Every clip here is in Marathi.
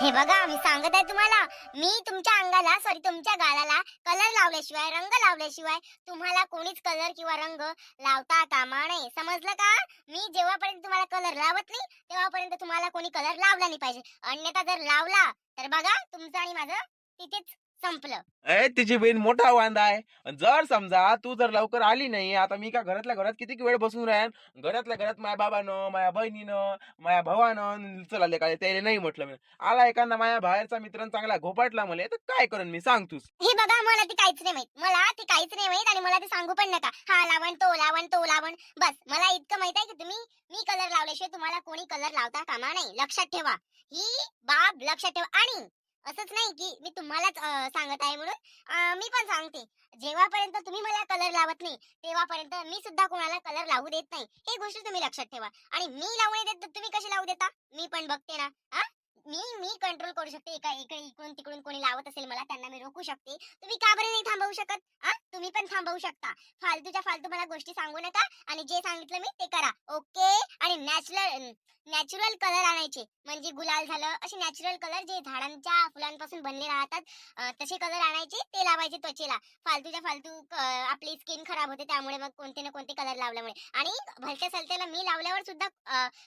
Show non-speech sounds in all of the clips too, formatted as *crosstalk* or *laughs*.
हे बघा मी सांगत आहे तुम्हाला. मी तुमच्या अंगाला सॉरी तुमच्या गालाला कलर लावल्याशिवाय रंग लावल्याशिवाय तुम्हाला कोणीच कलर किंवा रंग लावता कामा नये. समजलं का? मी जेव्हापर्यंत तुम्हाला कलर लावत नाही तेव्हापर्यंत तुम्हाला कोणी कलर लावला नाही पाहिजे. अन्यथा जर लावला तर बघा तुमचं आणि माझं तिथेच संपलं. ए तिची बहीण मोठा वांदा आहे. अन जर समजा तू जर लवकर आली नाही आता मी का घरातल्या घरात किती वेळ बसून राहीन? घरातल्या घरात माझ्या बाबानं माझ्या बहिणीनं माझ्या भावानं चला काय त्याला नाही म्हटलं मी. आला एखादा माझ्या बाहेरचा मित्र चांगला घोपाटला मला तर काय करण मी? सांग तूच. हे बघा मला ते काहीच नाही माहीत. मला ते काहीच नाही माहीत आणि मला ते सांगू पण नका. हा लावण तो लावण तो लावण. बस मला इतकं माहीत आहे की तुम्ही मी कलर लावल्याशिवाय तुम्हाला कोणी कलर लावता कामा नाही. लक्षात ठेवा. ही बाब लक्षात ठेवा. आणि असंच नाही की मी तुम्हालाच सांगत आहे म्हणून. मी पण सांगते. जेव्हापर्यंत तुम्ही मला कलर लावत नाही तेव्हापर्यंत मी सुद्धा कोणाला कलर लावू देत नाही. ही गोष्ट तुम्ही लक्षात ठेवा. आणि मी लावू देत तुम्ही कशी लावू देता? मी पण बघते ना. हा? मी मी कंट्रोल करू शकते एका इकडे इकडून तिकडून कोणी लावत असेल मला त्यांना मी रोखू शकते. तुम्ही का बरं नाही थांबवू शकत? हा? तुम्ही पण थांबवू शकता. फालतूच्या फालतू मला गोष्टी सांगू नका आणि जे सांगितलं मी ते करा. ओके? आणि नॅचरल नॅचरल कलर आणायचे. म्हणजे गुलाल झालं असे नॅचरल कलर जे झाडांच्या फुलांपासून बनले राहतात तसे कलर आणायचे ते लावायचे त्वचेला. फालतूच्या फालतू आपली स्किन खराब होते त्यामुळे मग कोणते ना कोणते कलर लावल्यामुळे. आणि भलत्या सलत्याला मी लावल्यावर सुद्धा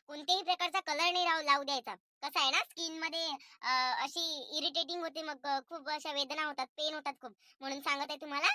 कोणत्याही प्रकारचा कलर नाही लाव- लावू द्यायचा. कसं आहे ना? स्किन मध्ये अं, अशी इरिटेटिंग होते मग खूप अशा वेदना होतात पेन होतात खूप. म्हणून सांगत आहे तुम्हाला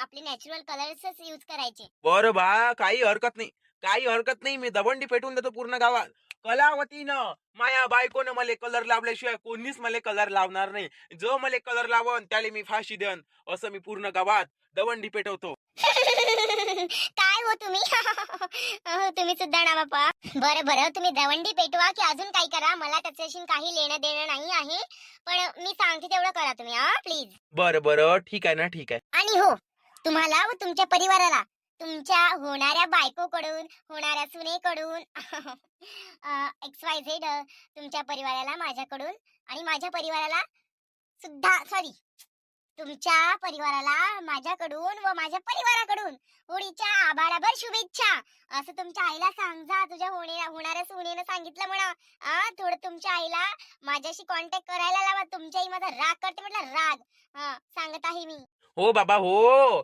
आपले नॅचरल कलर्सच यूज करायचे. बरं बा काही हरकत नाही. काही हरकत नाही मी दवंडी पेटून देतो पूर्ण गावात. कलावतीनं माया बायकोनं मला कलर लावल्याशिवाय कोणीच मला कलर लावणार नाही. जो मला कलर लावन त्याला मी फाशी देन. असं मी पूर्ण गावात दवंडी पेटवतो. *laughs* काय हो तुम्ही? *laughs* तुम्ही सुद्धा ना बापा. बरं बरं. तुम्ही दवंडी पेटवा की अजून काही करा. मला त्याच्याशी काही लेणं देणं नाही आहे. पण मी सांगते तेवढं करा तुम्ही हा प्लीज बरं बरं. ठीक आहे ना ठीक आहे. आणि हो तुम्हाला व तुमच्या परिवाराला तुमच्या होणाऱ्या बायकोकडून होणाऱ्या सुनेकडून एक्स वाय झेड तुमच्या परिवाराला माझ्याकडून आणि माझ्या परिवाराला सुद्धा सॉरी तुमच्या परिवाराला माझ्याकडून व माझ्या परिवाराकडून होळीच्या आभाराभर शुभेच्छा. असं तुमच्या आईला सांगा तुझ्या होणे होणाऱ्या सुनेनं सांगितलं म्हणा. हा थोडं तुमच्या आईला माझ्याशी कॉन्टॅक्ट करायला लावा. तुमच्या आई माझा राग करते म्हटलं राग. हा सांगत आहे मी. हो बाबा हो.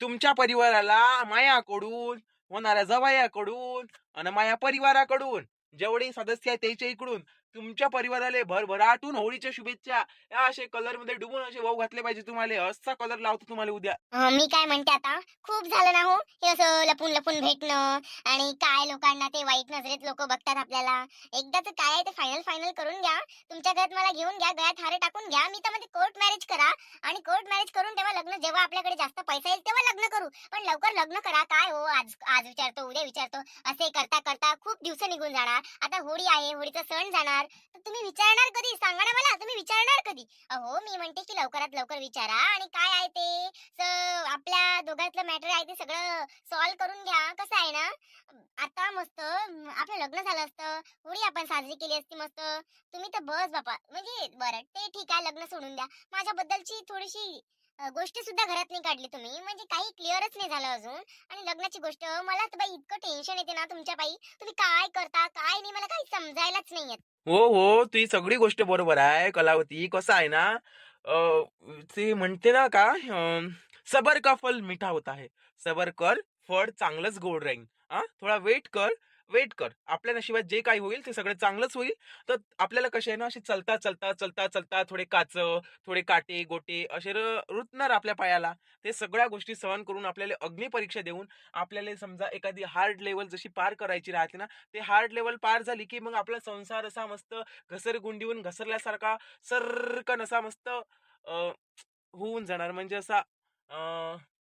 तुमच्या परिवाराला मायाकडून होणाऱ्या जवायाकडून आणि माया परिवाराकडून जेवढे सदस्य आहेत त्याच्या इकडून तुमच्या परिवाराला भरभराटून होळीच्या शुभेच्छा. या असे कलरमध्ये डुबून असे वाहू घातले पाहिजे तुम्हाला. असा कलर लावतो तुम्हाला उद्या. अं, मी काय म्हणते आता? खूप झालं ना हो? हे असं लपून लपून भेटणं आणि काय लोकांना ते वाईट नजरेत लोक बघतात आपल्याला. एकदाच काय आहे ते फायनल फायनल करून घ्या. तुमच्या घरात मला घेऊन घ्या गळ्यात हारे टाकून घ्या. मी तर म्हणजे कोर्ट मॅरेज करा आणि कोर्ट मॅरेज करून तेव्हा लग्न जेव्हा आपल्याकडे जास्त पैसा येईल तेव्हा लग्न करू. पण लवकर लग्न करा. काय हो? आज आज विचारतो उद्या विचारतो. असे करता करता खूप दिवस निघून जाणार. आता होळी आहे होळीचा सण जाणार. तर तुम्ही विचारणार कधी? सांगा ना मला. तुम्ही विचारणार कधी? अहो मी म्हणते की लवकरात लवकर विचारा आणि काय आहे ते? आपल्या दोघांतलं मॅटर आहे ते सगळं सॉल्व्ह करून घ्या. कसं आहे ना? आता मस्त आपलं लग्न झालं असतं. होळी आपण साजरी केली असती मस्त. तुम्ही तर बस बापा. म्हणजे बरं ते ठीक आहे. लग्न सोडून द्या. माझ्याबद्दलची थोडीशी गोष्टी सुद्धा घरात नाही काढली तुम्ही. म्हणजे काही क्लिअरच नाही झालं अजून. आणि लग्नाची गोष्ट मला तर बाई इतकं टेन्शन येते ना तुमच्या बाई. तुम्ही काय करता काय नाही मला काही समजायलाच नाही येत. हो हो तुझी सगळी गोष्ट बरोबर आहे कलावती. कसं आहे ना अं, ते म्हणते ना का अं, सबर का फल मिठा होता आहे सबर कर फळ चांगलंच गोड राहील हा थोडा वेट कर वेट कर. आपल्या नशिबात जे काही होईल ते सगळं चांगलंच होईल. तर आपल्याला कसे आहे ना असे चलता चलता चलता चलता थोडे काच थोडे काटे गोटे असे र- रुतणार आपल्या पायाला. ते सगळ्या गोष्टी सहन करून आपल्याला अग्निपरीक्षा देऊन आपल्याला समजा एखादी हार्ड लेवल जशी पार करायची राहते ना ते हार्ड लेवल पार झाली की मग आपला संसार असा मस्त घसरगुंडीहून घसरल्यासारखा सरकन असा मस्त होऊन जाणार. म्हणजे असा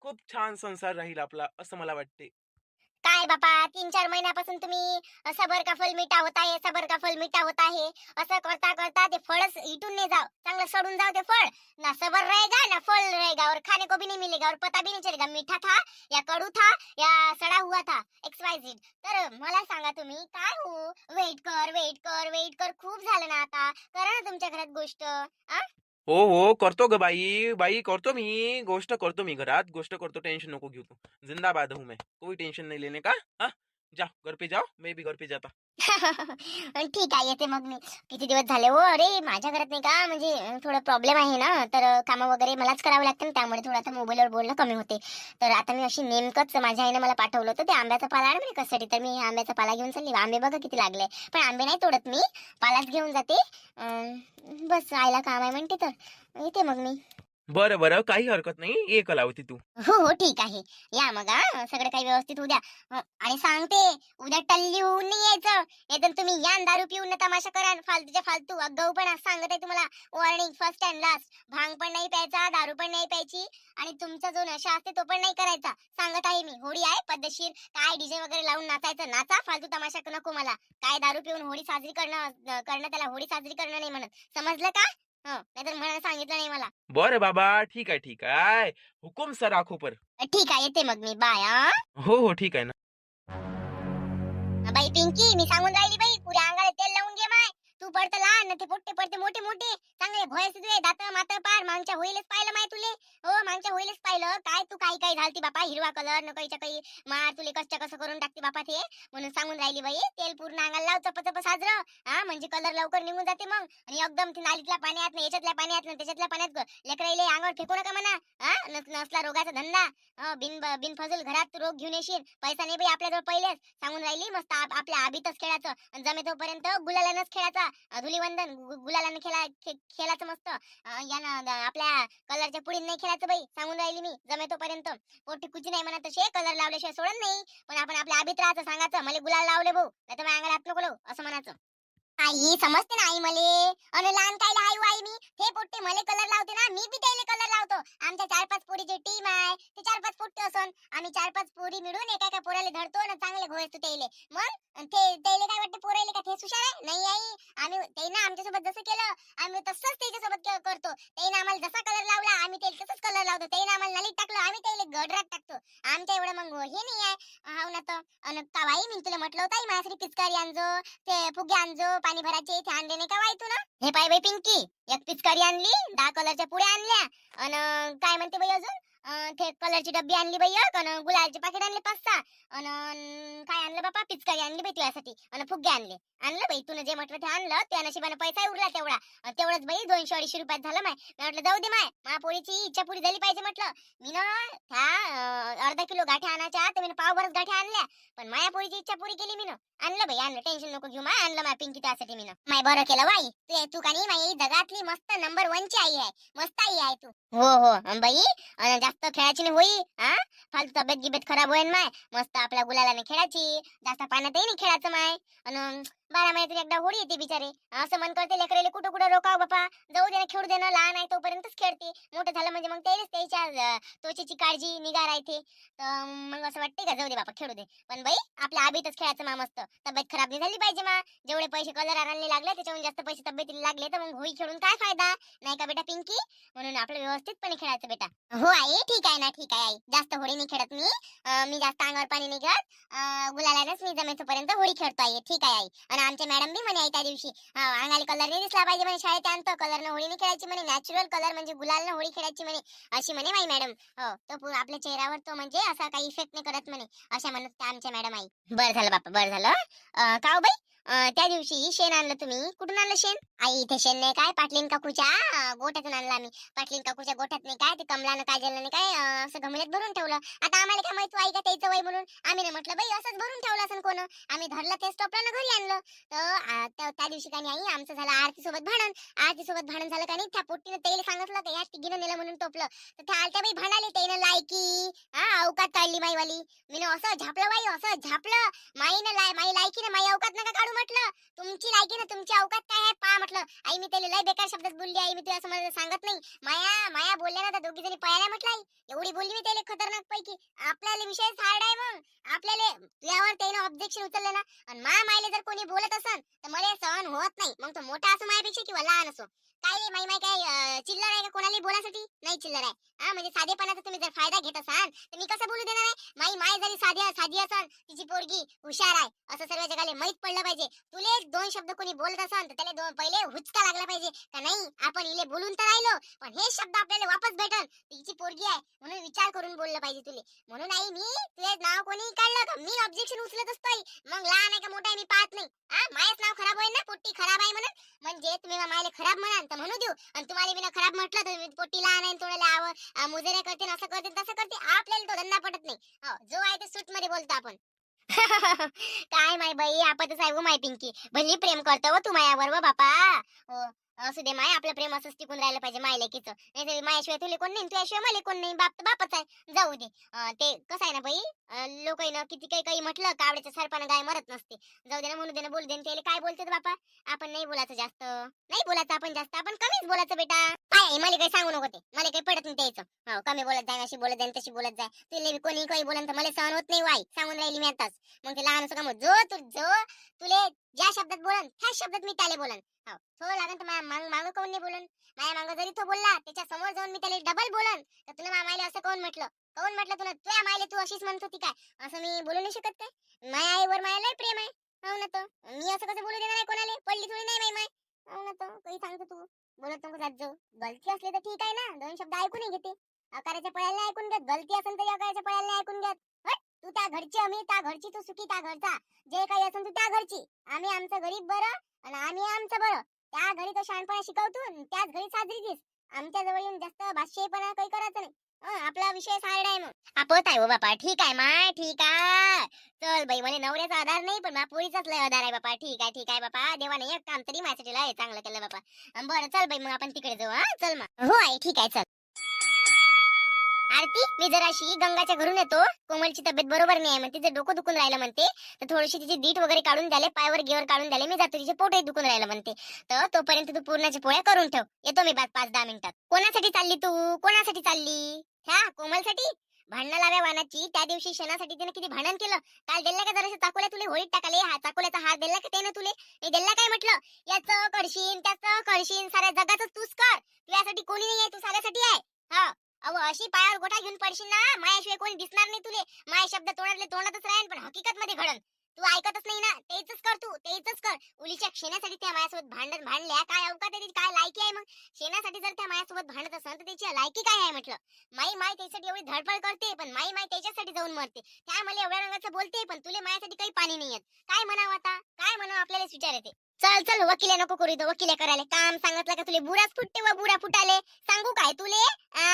खूप छान संसार राहील आपला असं मला वाटते. काय बापा तीन चार महिन्यापासून तुम्ही सबर का फल मिठा होता है सबर का फल मिठा होता है असं करता करता ते फळच इटून नाही जाव चांगलं सडून जाव ते फळ. ना सबर रहेगा ना फल रहेगा. और खाने को भी नहीं मिलेगा और पता भी नहीं चलेगा. मीठा था या कडू था या सडा हुआ था? एक्स वाय झेड तर मला सांगा तुम्ही काय हो? वेट कर वेट कर वेट कर. खूप झालं ना आता. करा ना तुमच्या घरात गोष्ट आ? हो हो करतो ग बाई. बाई करतो मी. गोष्ट करतो मी घरात. गोष्ट करतो टेन्शन नको घेऊ तू. जिंदाबाद हूं मैं. कोई टेन्शन नाही लेने का? हा? जा घर पे जाओ मैं भी घर पे जाता. ठीक आहे येते मग मी. किती दिवस झाले? हो अरे माझ्या घरात नाही का म्हणजे थोडं प्रॉब्लेम आहे ना. तर कामं वगैरे मलाच करावं लागतं ना त्यामुळे थोडं आता मोबाईलवर बोलणं कमी होते. तर आता मी अशी नेमकंच माझ्या आईने मला पाठवलं होतं ते आंब्याचा पाला आण म्हणे कशासाठी. तर मी आंब्याचा पाला घेऊन चालली. आंबे बघा किती लागले. पण आंबे नाही तोडत मी. पालाच घेऊन जाते. बस आईला काम आहे म्हणते तर. येते मग मी. बरं बरं. काही हरकत नाही. ये कलावती तू. हो हो. ठीक आहे. या मग हा. सगळं काही व्यवस्थित उद्या आणि सांगते उद्या टल्ली होऊन नाही यायचं. नाही तर तुम्ही या दारू पिऊन न तमाशा करा न फालतूच्या फालतू अगाऊ पण सांगत आहे तुम्हाला वॉर्निंग फर्स्ट अँड लास्ट भांग पण नाही प्यायचा दारू पण नाही प्यायची. आणि तुमचा जो नशा असते तो पण नाही करायचा. सांगत आहे मी. होळी आहे पद्धतशीर. काय डीजे वगैरे लावून नाचायचं? नाचा. फालतू तमाशा नको मला. काय दारू पिऊन होळी साजरी करणं करणं त्याला होळी साजरी करणं नाही म्हणत. समजलं का? नाहीतर मला सांगितलं नाही मला. बरं बाबा ठीक आहे ठीक आहे. हुकुम सर आखो पर. ठीक आहे येते मग मी. बाय हा. हो हो ठीक आहे ना. बाई पिंकी मी सांगून राहिली बाई पुऱ्या अंगाला तेल तू पडतं लहान ते पोट्टे पडते मोठे मोठे. चांगले भोय तुझे दात मात पार मागच्या होईलच पाहिलं माय तुले. हो मागच्या होईलच पाहिलं. काय तू काही काही घालती बापा हिरवा कलर न काहीच्या काही. मार तुले कष्ट कसं करून टाकते बापा ते. म्हणून सांगून राहिली बाई तेल पूर्ण अंगाला लाव चप चप साजरं. हा म्हणजे कलर लवकर निघून जाते मग. आणि एकदम ती नालीतल्या पाण्यात ना याच्यातल्या पाण्यात ना त्याच्यातल्या पाण्यात लेकराईले अंगावर फेकू नका म्हणा. हा नस- नसला रोगाचा धंदा. बिन बिन फजूल घरात रोग घेऊन येशील. पैसा नाही बाई आपल्याजवळ पहिलेच. सांगून राहिली मस्त आपल्या आबीतच खेळायचं आणि जमे तोपर्यंत गुलालानच खेळायचा. धुलीवंदन गुलालानं खेळा खेळायचं मस्त. यानं आपल्या कलरच्या पुढील नाही खेळायचं बाई सांगून राहिली मी जमे तोपर्यंत पोटी कुची नाही म्हणा तसे कलर लावल्याशिवाय सोडत नाही. पण आपण आपल्या आबीत राहायचं सांगायचं मला गुलाल लावले भाऊ नाही तर अंगाला हात नको लावू असं म्हणायचं. आई समजते ना आई मले? अन लहान काय आई आई मी? हे पोट्टे मले कलर लावते ना मी बी त्याले आमच्या चार पाच पोरीची टीम आहे. ते चार पाच पोट्टे असून आम्ही चार पाच पोरी मिळून एका एका पोराले धरतो ना चांगले घोळतो त्याले मग ते त्याले काय वाटते पोराले का ते सुशार आहे नाही आई आम्ही ते ना आमच्यासोबत जसं केलं आम्ही तसंच त्याच्यासोबत करतो. ते ना आम्हाला जसा कलर लावला आम्ही त्याला तसंच कलर लावतो. ते ना आम्हाला नलीत टाकलं आम्ही त्याला गडरात टाकतो. आमच्या एवढं मग हे नाही आहे. हो ना तर अन का मी तुला म्हटलं होतं माझ्यासाठी पिचकारी आणजो ते फुगे आणजो पाणी भरायचे ते आणले नाही का बाई तू ना? हे पाय बाई पिंकी. एक पिचकारी आणली दहा कलरच्या पुड्या आणल्या. आणि काय म्हणते बाई अजून? ते कलरची डब्बी आणली बाई एक अन गुलालचे पाकिट आणले पाच सहा अन अन काय आणलं बापा? पिचकारी आणली बाई तुझ्यासाठी अन फुगे आणले. आणलं बाई तुला जे म्हटलं ते आणलं त्या नशिबाने पैसा उरला तेवढा. तेवढंच बाई दोनशे अडीचशे रुपयात झालं माय. मी म्हटलं जाऊ दे माय मा पोळीची इच्छा पुरी झाली पाहिजे म्हटलं. मी ना त्या अर्धा किलो गाठ्या आणायच्या तर मी पावभरच गाठ्या आणल्या. पण माया पोळीची इच्छा पुरी केली मी ना. आणलं बाई आणलं टेन्शन नको घेऊ माय आणलं माय पिंकी त्यासाठी मी ना. माय बरं केलं बाई. तू तू का नाही माई जगातली मस्त नंबर वन ची आई आहे. मस्त आई आहे तू. हो हो बाई अन मस्त खेळायची नाही होई हा फालतू तब्येत गिबेत खराब होईल माय. मस्त आपल्या गुलालाने खेळायची. जास्त पाण्यातही नाही खेळायचं माय. अन बारा महिन्यातून एकदा होळी येते बिचारे. असं मन करते लेकरेले कुठं कुठं रोकाव बापा. जाऊ दे ना खेळू दे ना लहान आहे तोपर्यंतच खेळते. मोठं झालं म्हणजे मग तेच त्याच्या त्वचेची काळजी निगा राहते मग असं वाटते का? जाऊ दे बापा खेळू दे. पण बाई आपल्या आबीतच खेळायचं मा मस्त. तब्येत खराब नाही झाली पाहिजे मा. जेवढे पैसे कलर आणले लागले त्याच्याहून जास्त पैसे तब्येतीला लागले तर मग होळी खेळून काय फायदा? नाही का बेटा पिंकी? म्हणून आपलं व्यवस्थितपणे खेळायचं बेटा. हो आई ठीक आहे ना ठीक आहे आई. जास्त होळी नाही खेळत मी. मी जास्त अंगावर पाणी नाही घेत गुलालाच मी जमेतोपर्यंत होळी खेळतो आई. ठीक आहे आई. आणि आमचे मॅडम बी म्हणे त्या दिवशी हा, अंगाला कलर नाही दिसला पाहिजे म्हणे शाळेत आणतो कलर न होळी नाही खेळायची म्हणे नॅचरल कलर म्हणजे गुलाल होळी खेळायची म्हणे अशी म्हणे माई मॅडम. हो तो आपल्या चेहऱ्यावर तो म्हणजे असा काही इफेक्ट नाही करत म्हणे अशा म्हणत आमच्या मॅडम आई. बरं झालं बापा बरं झालं अं, हो बाई? त्या दिवशी शेण आणलं तुम्ही. कुठून आणलं शेण? आई इथे शेण नाही काय? पाटलीन काकूच्या? गोठ्यातून आणलं आम्ही. पाटलीन काकूच्या गोठ्यात नाही काय? ते कमलानं काय काय असं गमल्यात भरून ठेवलं. आता आम्हाला काय माहीत आई का त्याचं वय म्हणून? आम्ही नाही म्हटलं बाई असंच भरून ठेवलं असं कोण? आम्ही धरलं ते स्टॉपला घरी आणलं. तर त्या दिवशी का नाही आई आमचं झालं आरती सोबत भांडण. आरती सोबत भांडण झालं का नाही त्या पोट्टीनं तेल सांगितलं का या तिघीनं नेलं म्हणून टोपलं. तर त्या आलत्या बाई भांडाले त्यानं लायकी हा अवकात काढली माईवाली. मी असं झापलं बाई असं झापलं. माईनं लाय माई लायकी ना माई अवकात नका काढू म्हटलं तुमची लायकी ना तुमची अवकात काय आहे? पा म्हटलं. आई मी त्याला लय बेकार शब्दात बोलली आई मी तुला असं मला सांगत नाही. माया माया बोलल्या ना तर दोघी जणी पळायला म्हटलं आई. एवढी बोलली मी त्याला खतरनाक पैकी. आपल्याला विषय हार्ड आहे मग. आपल्याला तुझ्यावर त्यानं ऑब्जेक्शन उचललं ना. आणि मा मायले जर कोणी बोलत असन तर मला सहन होत नाही. मग तो मोठा असो मायापेक्षा किंवा लहान असो. काय माई माई काय चिल्लर आहे का कोणाला बोलासाठी? नाही चिल्लर आहे. हा म्हणजे साधेपणाचा तुम्ही जर फायदा घेत असाल तर मी कसं बोलू देणार आहे? माई माय जरी साधी साधी असाल तिची पोरगी हुशार आहे. असं सर्व जगाला माहीत पडलं पाहिजे. तुले दोन शब्द कोणी बोलत असाल तर त्याला दोन पहिले हुचका लागला पाहिजे. का नाही आपण इले बोलून तर राहिलो पण हे शब्द आपल्याला वापस भेटल तिची पोरगी आहे म्हणून विचार करून बोललं पाहिजे तुले. म्हणून आई मी तुझे नाव कोणी काढलं का? मी ऑब्जेक्शन उचलत असतो मग लहान आहे का मोठा आहे मी पाहत नाही. हा मायच नाव खराब होईल ना? पोट्टी खराब आहे म्हणून? म्हणजे तुम्ही मायला खराब म्हणाल तर म्हणू देऊ. आणि तुम्हाला मी खराब म्हटलं तर मी पोट्टी लहान आहे तोडायला आव आ, मुजऱ्या करते असं करते तसं करते. आपल्याला तो धंदा पटत नाही. जो आहे ते सूटमध्ये बोलतो आपण. *laughs* काय माय बाई आपतच आहे हो माय पिंकी. भली प्रेम करतो हो तू मायावर व बापा. हो. असू दे माय आपलं प्रेम असंच टिकून राहिलं पाहिजे माय लेकीचं नाही मायाशिवाय तुले कोण नाही तुझ्याशिवाय मला कोण नाही बाप बापच आहे. जाऊ दे. ते कसं आहे ना बाई लोक ना किती काही काही म्हटलं कावड्याच्या सरपानं गाय मरत नसते. जाऊ दे ना म्हणू दे ना बोलू दे त्याला काय बोलते बापा? आपण नाही बोलायचं जास्त. नाही बोलायचं आपण जास्त आपण कमीच बोलायचं बेटा. काय मला काही सांगू नको ते. मला काही पडत नाही त्याचं. हो कमी बोलत जाय अशी बोलत जाय तशी बोलत जाय. तुला कोणी काही बोलन तर मला सहन होत नाही वाई. सांगून राहिली मी आताच. मग ते लहान असं का जो तू जो तुले ज्या शब्दात बोलन ह्या शब्दात मी त्याला बोलन. हो, थोडं लागन तर माझ्या मांग मागं कोण नाही बोलन. माझ्या मांग जरी तो बोलला त्याच्यासमोर जाऊन मी त्याला डबल बोलन तर तुला मामायला असं कोण म्हटलं? कोण म्हटलं तुला? तुझ्या मायले तू अशीच म्हणत होती काय? असं मी बोलू नाही शकत काय? माया आईवर माया लय प्रेम आहे. हो ना तो? मी असं कसं बोलू देणार आहे कोणाला? पडली थोडी नाही माय माय. हो ना तो? काही सांगतो तू? बोलत नको जात जाऊ. गलती असली तर ठीक आहे ना? दोन शब्द ऐकून घेते. अकाराच्या पळ्याला ऐकून घेत. गलती असेल तरी अकाराच्या पळ्याला ऐकून घेत. तू त्या घरची आम्ही त्या घरची तू सुखी त्या घरचा. जे काही असेल तू त्या घरची. आम्ही आमचं गरीब बरं आणि आम्ही आमचं बरं. त्या घरी तर शहाणपणा शिकवतो त्याच घरी साजरी दिस आमच्या जवळ येऊन जास्त भाष्यपणा काही करायचं नाही. आपला विषय सारडा आहे मग. आपत आहे हो बापा. ठीक आहे माय ठीक आहे. चल बाई म्हणे नवऱ्याचा आधार नाही पण माझ्या पोरीचाच लय आधार आहे बापा. ठीक आहे ठीक आहे बापा. देवाने एक काम तरी माझ्यासाठी लय चांगलं केलं बापा. बरं चल बाई मग आपण तिकडे जाऊ हा. चल मग. हो आहे ठीक आहे चल. आरती मी जराशी गंगाच्या घरून येतो कोमलची तब्येत बरोबर नाही आहे म्हणते तिचं डोकं दुखून राहिलं म्हणते तर थोडीशी तिची दीट वगैरे काढून द्याले पायवर गेवर काढून द्याले मी जातो तिचे पोटही दुखून राहिलं म्हणते. तर तोपर्यंत तू पूर्णाच्या पोळ्या करून ठेव. येतो मी बाद पाच दहा मिनिटात. कोणासाठी चालली तू? कोणासाठी चालली? ह्या कोमलसाठी? भांडणं लाव्या वानाची त्या दिवशी क्षणासाठी तिने किती भांडण केलं? काल दिला का जराशा चाकोल्या तुले? होळीत टाकाले हा चाकोल्याचा हात दिला का त्यानं तुले? हे दिला काय म्हटलं? याचं करशीन त्याचं करशीन साऱ्या जगाचं तूच कर. तुझ्यासाठी कोणी नाही आहे तू साऱ्यासाठी आहे. हा. अहो अशी पायावर गोठा घेऊन पडशील ना मायाशिवाय कोणी दिसणार नाही तुले. माया शब्द तोंडातले तोंडातच राहील पण हकीकत मध्ये घडन. तू ऐकतच नाही ना तेच कर तू तेच कर. उलीच्या शेणासाठी त्या मायासोबत भांडत भांडल्या काय अवकात आहे त्याची काय लायकी आहे मग? शेणासाठी जर त्या मायासोबत भांडत असेल तर त्याची लायकी काय आहे म्हटलं? माई माय त्याच्यासाठी एवढी धडपड करते पण माई माय त्याच्यासाठी जाऊन मरते. त्या मला एवढ्या रंगाचं बोलते पण तुले मायासाठी काही पाणी नाही येत. काय म्हणावं आता? काय म्हणावं आपल्याला विचार येते चल चल वकिले नको करू इथं वकिले करायला. काम सांगितलं का तुले? बुराच फुटते व बुरा फुटाले. सांगू काय तुले? आ?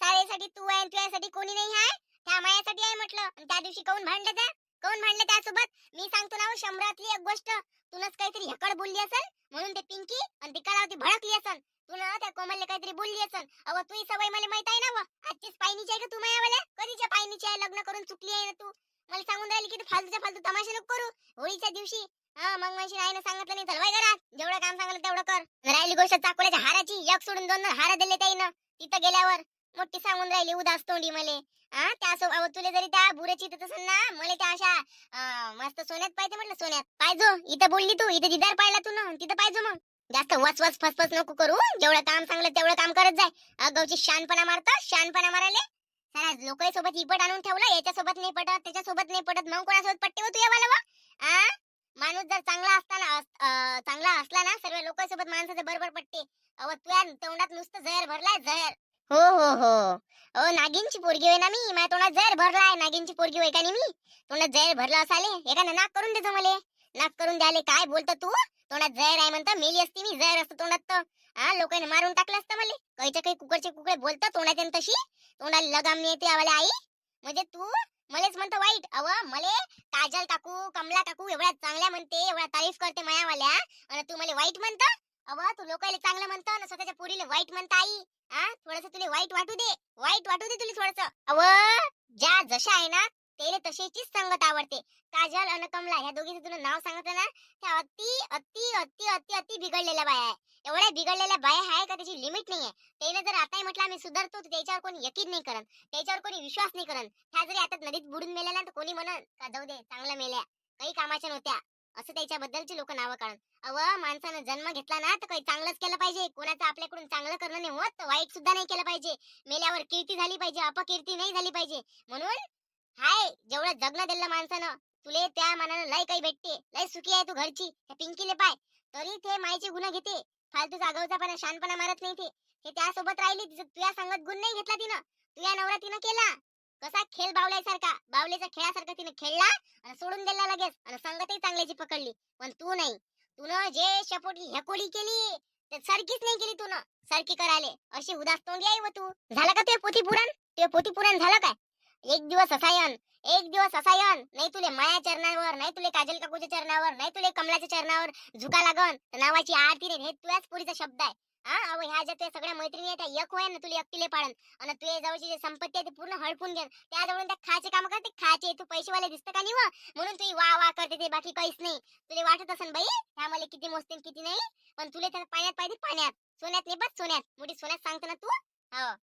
सारेसाठी तू आहे तुझ्यासाठी कोणी नाही आहे? त्या मायासाठी आहे म्हटलं. त्या दिवशी काऊन भांडलं त्या? काऊन भांडलं त्यासोबत? मी सांगतो ना हो, शंभरातली एक गोष्ट. तुनच काहीतरी हकड बोलली असेल? म्हणून ते पिंकी आणि ती कलावती भडकली असेल तू ना त्या कोमलले काहीतरी बोलली असेल अव तुही सवय मला माहीत आहे ना व आजचीच पायनीची आहे का तू मायावाल्या? कधीच्या पायनीची आहे? लग्न करून चुकली आहे ना तू? मला सांगून राहिली की तू फालतूच्या फालतू तमाशे नको करू. होळीच्या दिवशी हा मग माझी आईनं सांगितलं नाही चल वय घरात. जेवढं काम सांगितलं तेवढं कर. राहिली गोष्ट चाकोल्याच्या हाराची एक सोडून दोन हार दिले त्याईनं तिथं गेल्यावर मोठी सांगून राहिली उदास तोंडी मले. हा त्या सो तुले तुला जरी त्या बुऱ्याची इथं तसं ना मला त्या अशा मस्त सोन्यात पाहिजे म्हटलं सोन्यात. पाहिजो इथं बोलली तू इथं दिदार पाहिला तू ना तिथं पाहिजो मग. जास्त वस वस फसफस नको करू जेवढं काम सांगलं तेवढं काम करत जाय. अगावची शानपणा मारतो शानपणा मारायले. सारा लोक सोबत इपट आणून ठेवलं याच्यासोबत नाही पटत त्याच्या सोबत नाही पटत मग कोणासोबत पट्टे हो या मला आ? माणूस जर चांगला असताना चांगला असला ना सर्व लोकांसोबत माणसाचे बरोबर पट्टे. अव तुझ्या तोंडात नुसतं जहर भरलाय जहर. हो हो हो. अहो नागिनची पोरगी होय ना मी. माझ्या तोंडात जहर भरलाय नागिनची पोरगी होय का नाही मी? तोंडात जहर भरला असाले एखादं नाक करून देतो मले नाक करून द्याले काय बोलतो तू? तोंडात जहर आहे म्हणतो मेली असती मी जहर असतो तोंडात तर. हा लोकांनी मारून टाकलं असतं मले. काहीच्या काही कुकडचे कुकडे बोलतो तोंडात तशी. तोंडाला लगाम येते आवाला आई. म्हणजे तू मलेच म्हणतो वाईट. अव मले काजल काकू कमला काकू एवढ्या चांगल्या म्हणते एवढ्या तारीफ करते मायावाल्या. आणि तू मला वाईट म्हणतो? अव तू लोकांना चांगलं म्हणतो आणि स्वतःच्या पुरीला वाईट म्हणता आई. हा थोडस तुला वाईट वाटू दे. वाईट वाटू दे तुला थोडस. अव ज्या जशा आहे ना तेले तशीचीच संगत आवडते. काजल अन कमला ह्या दोघीचं तुला नाव सांगितलं ना त्या अति अति अति अति अति बिघडलेल्या बाया आहे. एवढ्या बिघडलेल्या बाया आहे का त्याची लिमिट नाही आहे त्याने जर आता म्हटलं आम्ही सुधारतो तर त्याच्यावर कोणी यकीन नाही करत. त्याच्यावर कोणी विश्वास नाही करत. ह्या जरी आता नदीत बुडून मेल्या ना तर कोणी म्हणत का जाऊ दे चांगल्या मेल्या. काही कामाच्या नव्हत्या. असं त्याच्याबद्दलची लोक नावं काढून. अव माणसानं जन्म घेतला ना तर काही चांगलंच केलं पाहिजे. कोणाचं आपल्याकडून चांगलं करणं नाही होत वाईट सुद्धा नाही केलं पाहिजे. मेल्यावर कीर्ती झाली पाहिजे अपकीर्ती नाही झाली पाहिजे. म्हणून हाय जेवढं जगणं दिलं माणसानं तुले त्या मानानं लय काही भेटते लय सुखी आहे तू घरची त्या पिंकीले पाय. तरी ते मायचे गुन्हा घेते फालतू जागवचापणा शानपणा मारत नाही ते. हे त्यासोबत राहिली तिचं तुझ्या संगत गुण नाही घेतला तिनं. तुझ्या नवरा तिनं केला. कसा खेळ बावल्यासारखा बावल्याच्या खेळासारखा तिने खेळला आणि सोडून दिला लगेच आणि संगतही चांगल्याची पकडली. पण तू नाही. तुनं जे शपोटी हेकोडी केली ते सारखीच नाही केली तुनं. सारखी करायले. अशी उदास तोंडी आहे व तू. झालं का ते पोथी पुराण ते पोथी पुराण झालं काय? एक दिवस असायन एक दिवस असायन. नाही तुले माया चरणावर नाही तुले काजल काकूच्या चरणावर नाही तुले कमलाच्या चरणावर झुका लागन. नावाची आरती रे हे तुझ्याच पुरीचा शब्द आहे. हा अहो ह्या ज्या तुझ्या सगळ्या मैत्रिणी आहेत त्या एक होय ना तुला एकटीले पाडन. आणि तुझ्या जवळची जी संपत्ती आहे ती पूर्ण हडपून घेन. त्याजवळून त्या खायचे काम करते खायचे तू पैसेवाले दिसतं का नाही व? म्हणून तुझी वा वा करते ते बाकी काहीच नाही. तुला वाटत असन बाई ह्या मला किती मोजते किती नाही? पण तुला त्या पाण्यात पाहिजे पाण्यात. सोन्यात नाही बस सोन्यात. मोठी सोन्यात सांगतो ना तू? हो.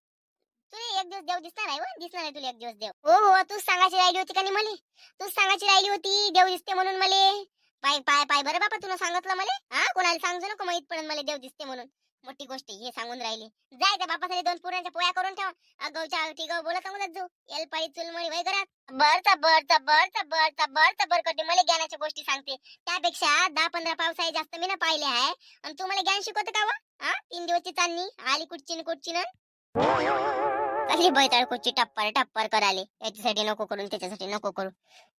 तुला एक दिवस देव दिसणार आहे दिसणार आहे तुला एक दिवस देव. हो हो तूच सांगायची राहिली होती का नाही मला? तूच सांगायची राहिली होती देव दिसते म्हणून मला. पाय पाय पाय बरं बाबा तुला सांगितलं मला? हा कोणाला सांगतो नको माहीत पडेल मला देव दिसते म्हणून. मोठी गोष्ट हे सांगून राहिली. जाय त्या बापासाठी दोन पुरांच्या पोया करून ठेव. अगवच्या तिगव बोला सांगून जाऊ. एल पाळी चुलमळी वय घरात. बरचा बरचा बरचा बरचा बरचा बरकटे मला ज्ञानाच्या गोष्टी सांगते. त्यापेक्षा दहा पंधरा पावसाळे जास्त मी ना पाहिले आहे. आणि तू मला ज्ञान शिकवत का वा? हा तीन दिवसची चांदणी आली कुठची कुठची ना? कसली बैताळ कुठची टप्पर टप्पर कराले. याच्यासाठी नको करून त्याच्यासाठी नको करू.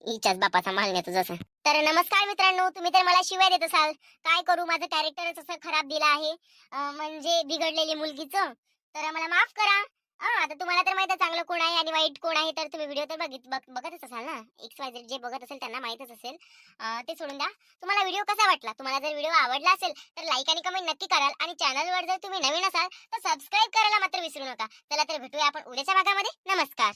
हिच्याच बापाचा माल नेतो जसं. तर नमस्कार मित्रांनो तुम्ही तर मला शिवाय देत असाल. काय करू? माझं कॅरेक्टरच असं खराब दिलं आहे. म्हणजे बिघडलेली मुलगीचं. तर मला माफ करा. हा आता तुम्हाला तर माहीत आहे चांगलं कोण आहे आणि वाईट कोण आहे तर तुम्ही व्हिडिओ तर बघित बघ- बघतच असाल ना? एक्स वाय जे बघत असेल त्यांना माहितच असेल. अं, ते सोडून द्या. तुम्हाला व्हिडिओ कसा वाटला? तुम्हाला जर व्हिडिओ आवडला असेल तर लाईक आणि कमेंट नक्की कराल. आणि चॅनलवर जर तुम्ही नवीन असाल तर सबस्क्राईब करायला मात्र विसरू नका. चला तर भेटूया आपण उद्याच्या भागामध्ये. नमस्कार.